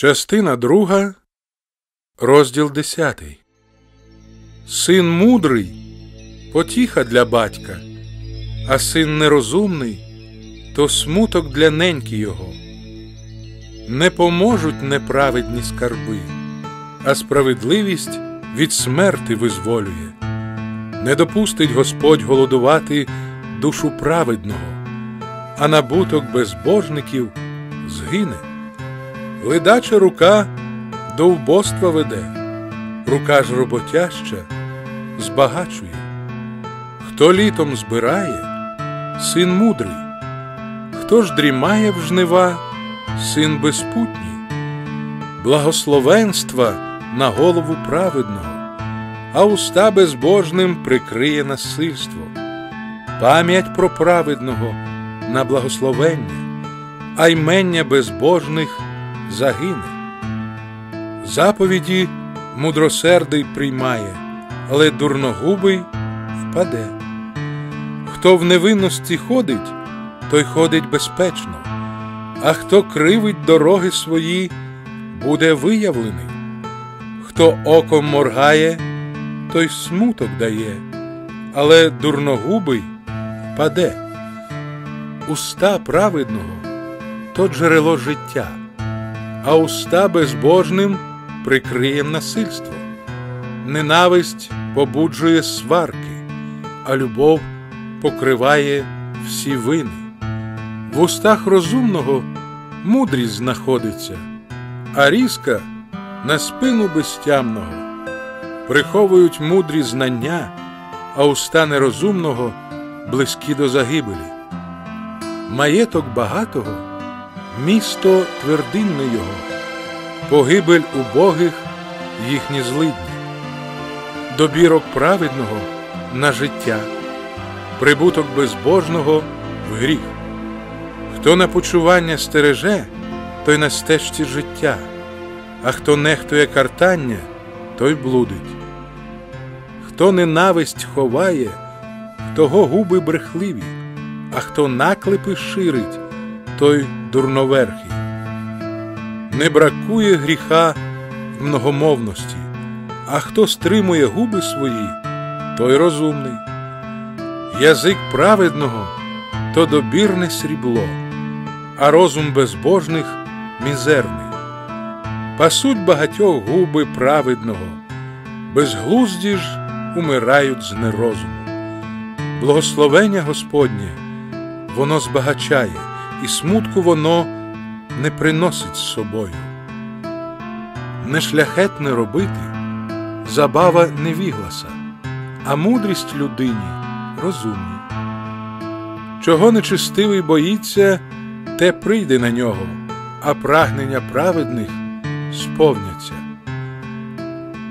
Частина друга, розділ десятий. Син мудрий потіха для батька, а син нерозумний то смуток для неньки його. Не поможуть неправедні скарби, а справедливість від смерти визволює. Не допустить Господь голодувати душу праведного, а набуток безбожників згине. Ледача рука до вбоства веде, рука ж роботяща збагачує. Хто літом збирає, син мудрий, хто ж дрімає в жнива, син безпутній, благословенства на голову праведного, а уста безбожним прикриє насильство, пам'ять про праведного на благословення, а ймення безбожних загине. Заповіді мудросердий приймає, але дурногубий впаде. Хто в невинності ходить, той ходить безпечно, а хто кривить дороги свої, буде виявлений. Хто оком моргає, той смуток дає, але дурногубий впаде. Уста праведного то джерело життя а уста безбожним прикриє насильство. Ненависть побуджує сварки, а любов покриває всі вини. В устах розумного мудрість знаходиться, а різка на спину безтямного. Приховують мудрі знання, а уста нерозумного близькі до загибелі. Маєток багатого місто твердинне його, погибель убогих їхні злидні, добірок праведного на життя, прибуток безбожного в гріх. Хто на почування стереже, той на стежці життя, а хто нехтує картання, той блудить. Хто ненависть ховає, того губи брехливі, а хто наклепи ширить, той дурноверхий. Не бракує гріха многомовності, а хто стримує губи свої, той розумний. Язик праведного то добірне срібло, а розум безбожних мізерний. Пасуть багатьох губи праведного, безглузді ж умирають з нерозуму. Благословення Господнє воно збагачає і смутку воно не приносить з собою. Нешляхетне робити забава невігласа, а мудрість людині розумній. Чого нечистивий боїться, те прийде на нього, а прагнення праведних сповняться.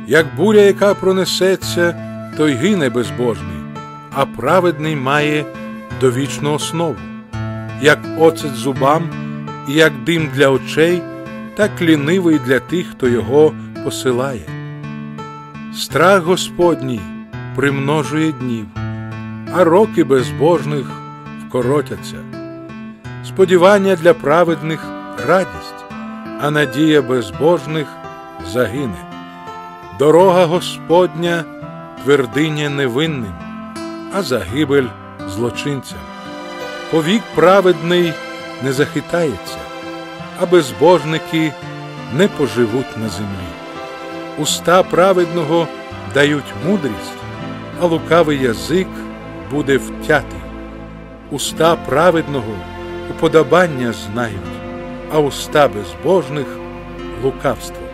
Як буря, яка пронесеться, той гине безбожний, а праведний має довічну основу як оцет зубам, і як дим для очей, так лінивий для тих, хто його посилає. Страх Господній примножує днів, а роки безбожних вкоротяться. Сподівання для праведних радість, а надія безбожних загине. Дорога Господня твердиня невинним, а загибель злочинцям повік праведний не захитається, а безбожники не поживуть на землі. Уста праведного дають мудрість, а лукавий язик буде втятий. Уста праведного уподобання знають, а уста безбожних лукавство.